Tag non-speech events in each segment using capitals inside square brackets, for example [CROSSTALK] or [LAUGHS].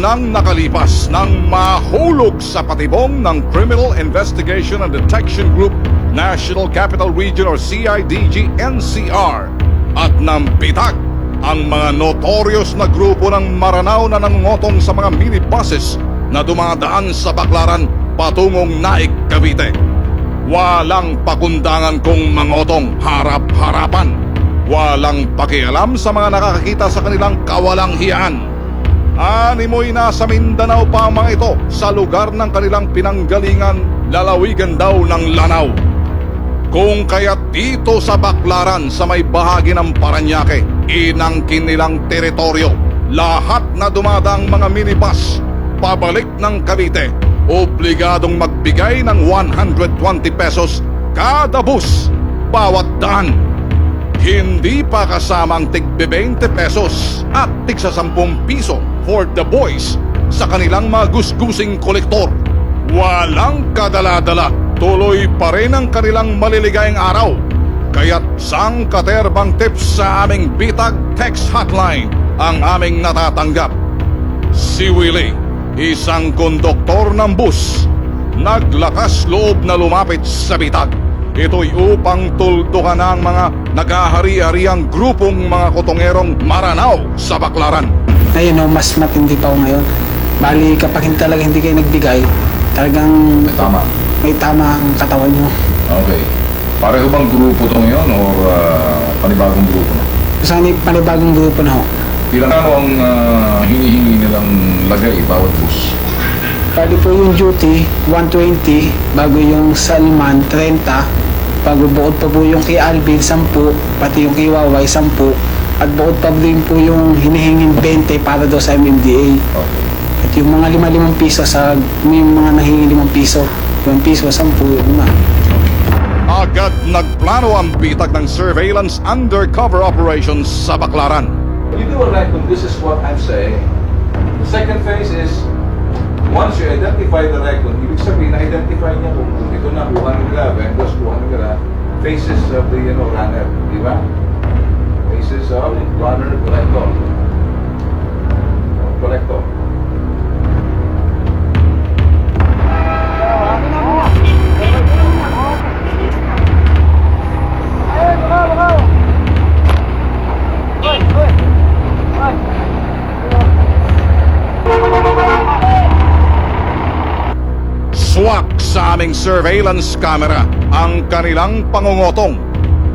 nang nakalipas nang mahulog sa patibong ng Criminal Investigation and Detection Group National Capital Region or CIDG NCR at nang bitag ang mga notorious na grupo ng Maranao na nangungotong sa mga minibuses na dumadaan sa Baklaran patungong Naik, Cavite. Walang pakundangan kung mangotong harap-harapan. Walang pakialam sa mga nakakakita sa kanilang kawalang hiyaan. Animoy nasa Mindanao pa mga ito sa lugar ng kanilang pinanggalingan, lalawigan daw ng Lanao. Kung kaya dito sa Baklaran sa may bahagi ng Paranaque, inangkin nilang teritoryo, lahat na dumadang mga minibus pabalik ng Cavite, obligadong magbigay ng 120 pesos kada bus bawat daan. Hindi pa kasama ang tig 20 pesos at tig sa 10 piso for the boys sa kanilang mga gusgusing kolektor. Walang kadala-dala, tuloy pa rin ang kanilang maliligayang araw. Kaya't sang katerbang tips sa aming Bitag Text Hotline ang aming natatanggap. Si Willie, isang konduktor ng bus, naglakas loob na lumapit sa bitag. Ito'y upang tuldukan ang mga nagahari-hariang grupong mga kotongerong Maranao sa Baklaran. Ngayon, no, mas matindi pa ako ngayon. Bali, kapag hindi talaga hindi kayo nagbigay, talagang May tama. may tama ang katawan nyo. Okay. Pareho bang grupo to ngayon o ah, panibagong grupo na? Sana panibagong grupo na ho. Ilan ano ang ah, hinihingi nilang lagay bawat bus? Bali po yung duty, 120, bago yung Salman, 30, bago bukod pa po yung kay Alvin, 10, pati yung kay Waway, 10, at bukod pa din po yung hinihinging 20 para daw sa MMDA. Okay. At yung mga lima-limang piso sa may mga nahingi limang piso, limang piso, 10, lima. Agad nagplano ang bitag ng surveillance undercover operations sa Baklaran. You do a record, this is what I'm saying. The second phase is, once you identify the record, ibig sabihin, na-identify niya kung, ito na kuha nila, vendors kuha nila, faces of the, you know, runner, di ba? Faces of runner, collector. Collector. Swak sa aming surveillance camera ang kanilang pangungotong.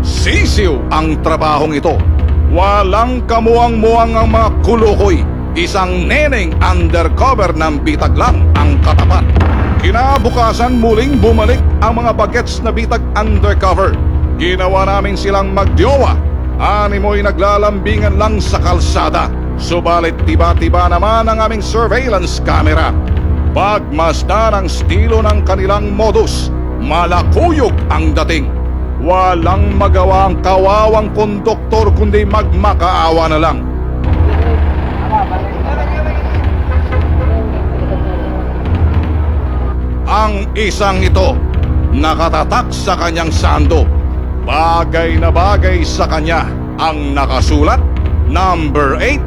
Sisiw ang trabahong ito. Walang kamuang-muang ang mga kulukoy. Isang neneng undercover ng bitag ang katapat. Kinabukasan muling bumalik ang mga bagets na bitag undercover. Ginawa namin silang magdiyowa. Animoy naglalambingan lang sa kalsada. Subalit tiba-tiba naman ang aming surveillance camera. Pagmasdan ang estilo ng kanilang modus, malakuyog ang dating. Walang magawa ang kawawang konduktor kundi magmakaawa na lang. Ang isang ito, nakatatak sa kanyang sando. Bagay na bagay sa kanya ang nakasulat, number 8,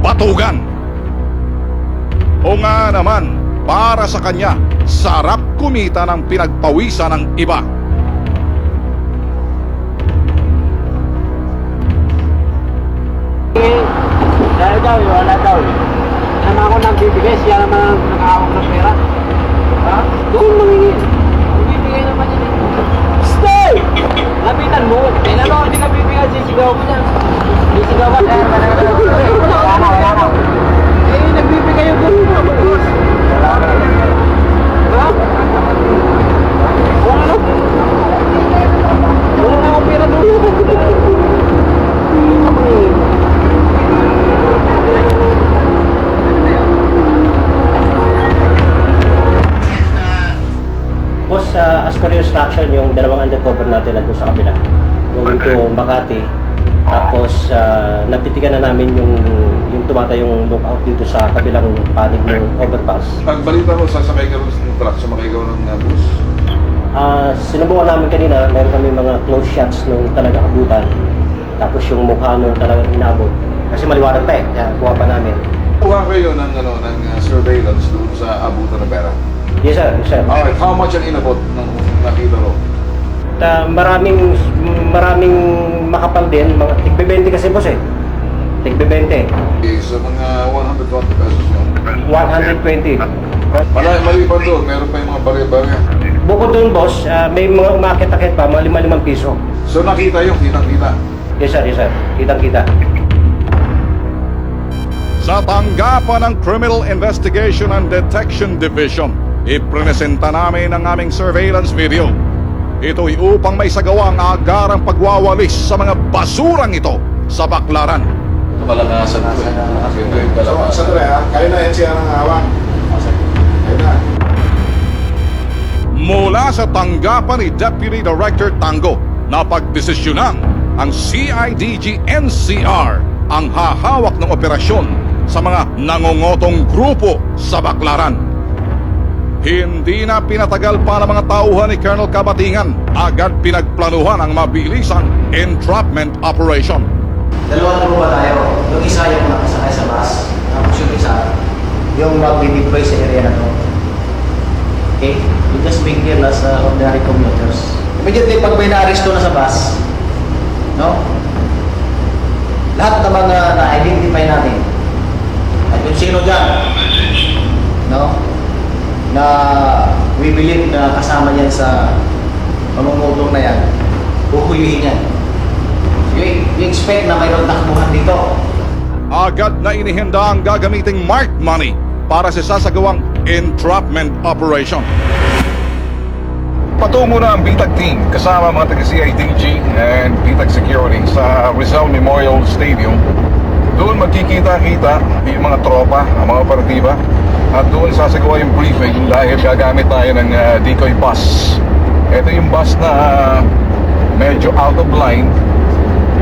Batugan. O nga naman, para sa kanya, sarap kumita ng pinagpawisan ng iba. Dahil daw, wala daw. Naman ako nang bibigay, siya naman ang nakahawak ng pera. Ha? Doon mangingin. Ang bibigay naman yun. Stay! Lapitan mo. Kailan mo, hindi ka bibigay, sisigaw mo niya. Sisigaw ka. Eh, wala na, wala na. Eh, nagbibigay yung gulo instruction, yung dalawang undercover natin nandun sa kabila. Going to Makati. Tapos, uh, napitigan na namin yung yung tumatayong lookout dito sa kabilang panig ng overpass. Pagbalita mo, sasakay ka ng truck, sumakay ka ng uh, bus. Ah, sinubukan namin kanina, meron kami mga close shots nung talaga abutan. Tapos yung mukha nung talagang inabot. Kasi maliwanag pa eh, kaya kuha pa namin. Kuha kayo ng, ano, ng uh, surveillance doon sa abutan ng pera. Yes sir, yes sir. Alright, how much ang inabot ng nakita ro? Ta- maraming maraming makapal din, mga tigbe 20 kasi boss eh. Tigbe 20. Okay, sa mga 120 pesos yun. 120. Mala, maliban doon, meron pa yung mga barya-barya. Bukod doon boss, ah, may mga umakit-akit pa, mga 5 piso. So nakita yung kitang-kita. Yes sir, yes sir. Kitang-kita. Sa tanggapan ng Criminal Investigation and Detection Division, ipresenta namin ang aming surveillance video. Ito'y upang may sagawa ang agarang pagwawalis sa mga basurang ito sa baklaran. Malakasan ko. Ito yung So, kalakasan. ha, kayo na NCR ang hawak. Mula sa tanggapan ni Deputy Director Tango na pagdesisyonan ang CIDG NCR ang hahawak ng operasyon sa mga nangongotong grupo sa Baklaran. Hindi na pinatagal pa ng mga tauhan ni Colonel Kabatingan, agad pinagplanuhan ang mabilisang entrapment operation. Dalawang grupo tayo. Yung isa yung nakasakay sa bus, tapos yung isa yung mag-deploy sa area na to. Okay? You just make clear na sa ordinary commuters. Immediately pag may na-aristo na sa bus, no? Lahat naman na na-identify natin. At kung sino dyan, no? Na we believe na kasama yan sa pamumutong na yan, uhuyuhin yan. You, you expect na mayroong takbuhan dito. Agad na inihanda ang gagamiting marked money para sa sasagawang entrapment operation. Patungo na ang BITAG team kasama mga taga-CIDG and BITAG Security sa Rizal Memorial Stadium. Doon magkikita-kita yung mga tropa, ang mga operatiba at doon sasagawa yung briefing dahil gagamit tayo ng uh, decoy bus. Ito yung bus na medyo out of line.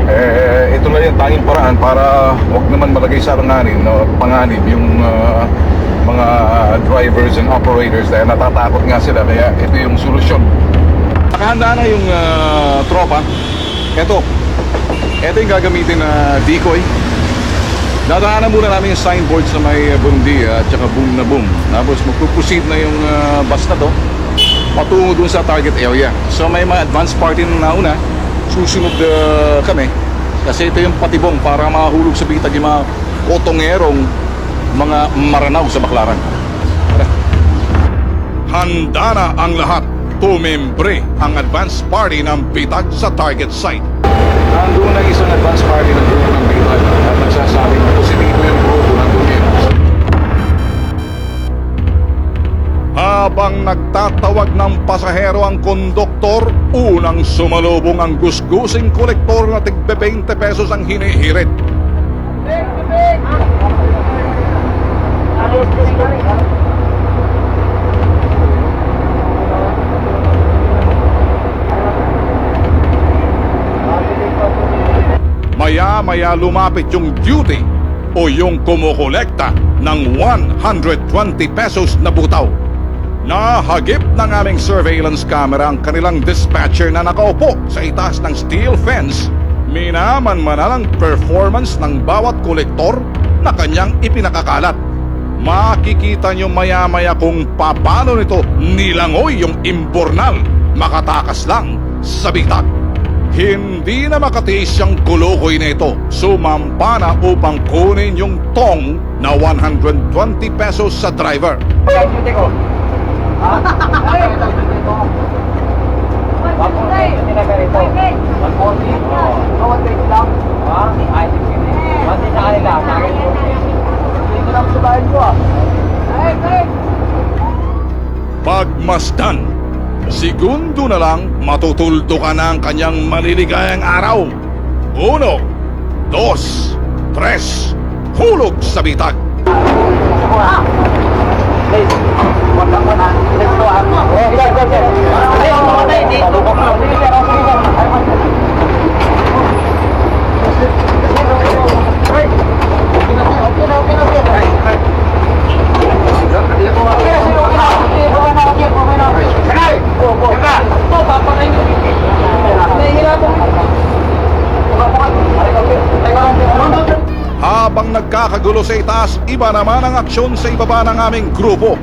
Eh, ito lang yung tanging paraan para wag naman malagay sa alanganin no, panganib yung uh, mga drivers and operators dahil natatakot nga sila kaya ito yung solusyon. Nakahanda na yung ah, tropa. Ito. Ito yung gagamitin na decoy. Dadaanan muna namin yung signboard sa may uh, Bundia at saka boom na boom. Tapos magpuproceed na yung ah, bus na to patungo dun sa target area. So may mga advance party na nauna. Susunod ah, kami. Kasi ito yung patibong para makahulog sa bitag yung mga kotongerong mga maranaw sa baklaran. Handa na ang lahat. Tumembre ang advance party ng bitag sa target site. Nandun na isang advance party ng grupo ng Bitag at nagsasabi na positibo yung grupo nandun yun. Habang nagtatawag ng pasahero ang konduktor, unang sumalubong ang gusgusing kolektor na tigbe 20 pesos ang hinihirit. Maya-maya lumapit yung duty o yung kumukolekta ng 120 pesos na butaw. Nahagip ng aming surveillance camera ang kanilang dispatcher na nakaupo sa itaas ng steel fence. Minaman-manal ang performance ng bawat kolektor na kanyang ipinakakalat. Makikita nyo maya-maya kung paano nito nilangoy yung imbornal makatakas lang sa bitag. Hindi na makatiis yung kulukoy na ito. Sumampa na upang kunin yung tong na 120 pesos sa driver. Pagmasdan, dito na lang matutuldo ka ng kanyang maliligayang araw. Uno, dos, tres, hulog sa bitag. Please, nagkakagulo sa itaas, iba naman ang aksyon sa ibaba ng aming grupo.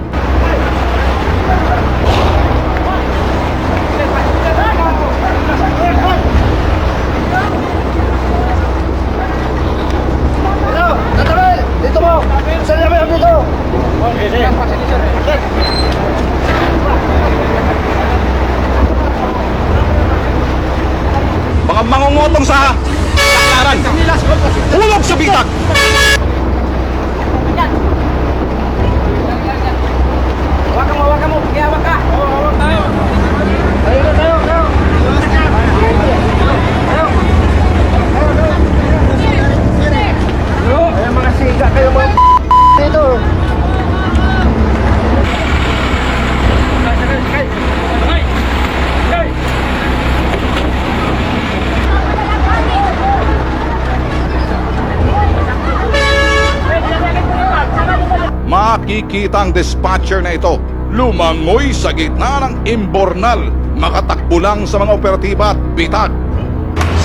Makikita ang dispatcher na ito lumangoy sa gitna ng imbornal makatakbo lang sa mga operatiba at bitag.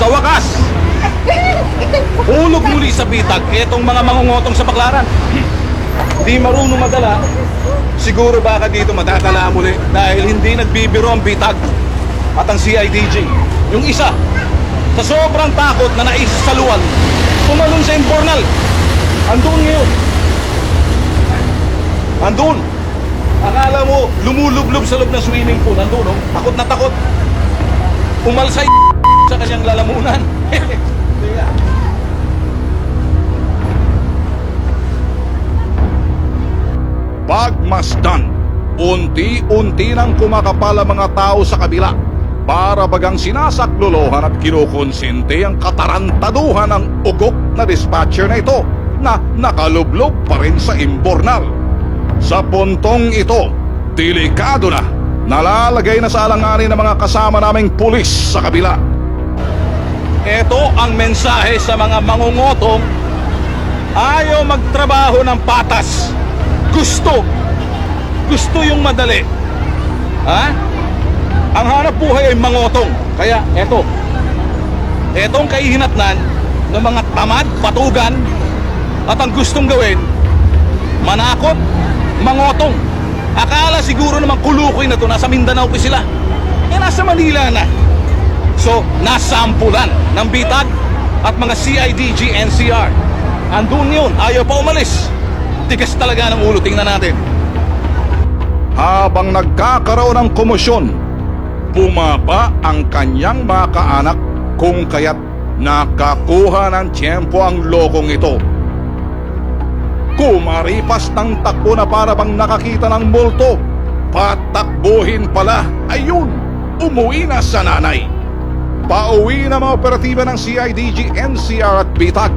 Sa wakas, hulog muli sa bitag itong mga mangungotong sa baklaran. Di marunong madala, siguro baka dito matatala muli dahil hindi nagbibiro ang bitag at ang CIDG. Yung isa, sa sobrang takot na naisasaluan, tumalon sa imbornal. Andun ngayon. Andun. Akala mo, lumulublob sa loob ng swimming pool. Andun, oh. Takot na takot. Umalsay [LAUGHS] sa kanyang lalamunan. [LAUGHS] Pagmasdan, unti-unti nang kumakapal ang mga tao sa kabila para bagang sinasaklolohan at kinukonsente ang katarantaduhan ng ugok na dispatcher na ito na nakalublob pa rin sa imbornal. Sa puntong ito, delikado na. Nalalagay na sa alanganin ng mga kasama naming pulis sa kabila. Ito ang mensahe sa mga mangungotong ayaw magtrabaho ng patas. Gusto. Gusto yung madali. Ha? Ang hanap buhay ay mangotong. Kaya eto. Etong kahihinatnan ng mga tamad, patugan at ang gustong gawin manakot, mangotong. Akala siguro naman kulukoy na to, nasa Mindanao pa sila. Eh, nasa Manila na. So, nasampulan ng bitag at mga CIDG, NCR. Andun yun, ayaw pa umalis. Tigas talaga ng ulo, tingnan natin. Habang nagkakaroon ng komosyon, bumaba ang kanyang mga kaanak kung kaya't nakakuha ng tiyempo ang lokong ito. Kumaripas ng takbo na para bang nakakita ng multo. Patakbuhin pala, ayun, umuwi na sa nanay. Pauwi na mga operatiba ng CIDG, NCR at BITAG.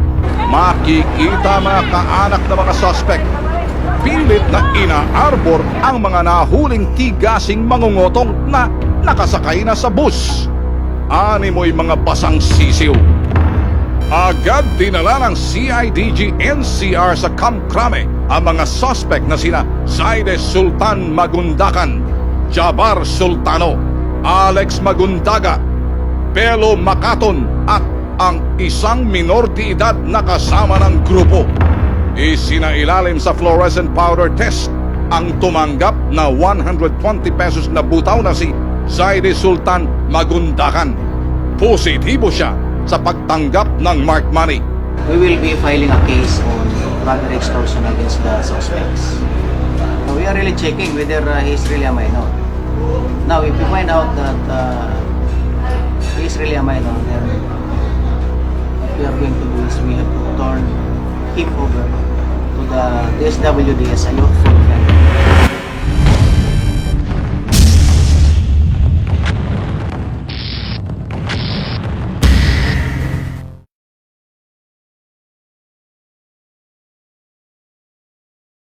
Makikita mga kaanak na mga suspect. Pilit na inaarbor ang mga nahuling tigasing mangungotong na nakasakay na sa bus. Animoy mga basang sisiw. Agad dinala ng CIDG NCR sa Kamkrame ang mga suspect na sina Zaide Sultan Magundakan, Jabar Sultano, Alex Magundaga, Pelo Makaton at ang isang minor de edad na kasama ng grupo. Isinailalim sa fluorescent powder test ang tumanggap na 120 pesos na butaw na si Zaide Sultan Magundakan. Positibo siya sa pagtanggap ng mark money. We will be filing a case on robbery extortion against the suspects. So we are really checking whether uh, he is really a minor. Now, if we find out that uh, he is really a minor, then we are going to do is we have to turn him over to the DSWD as a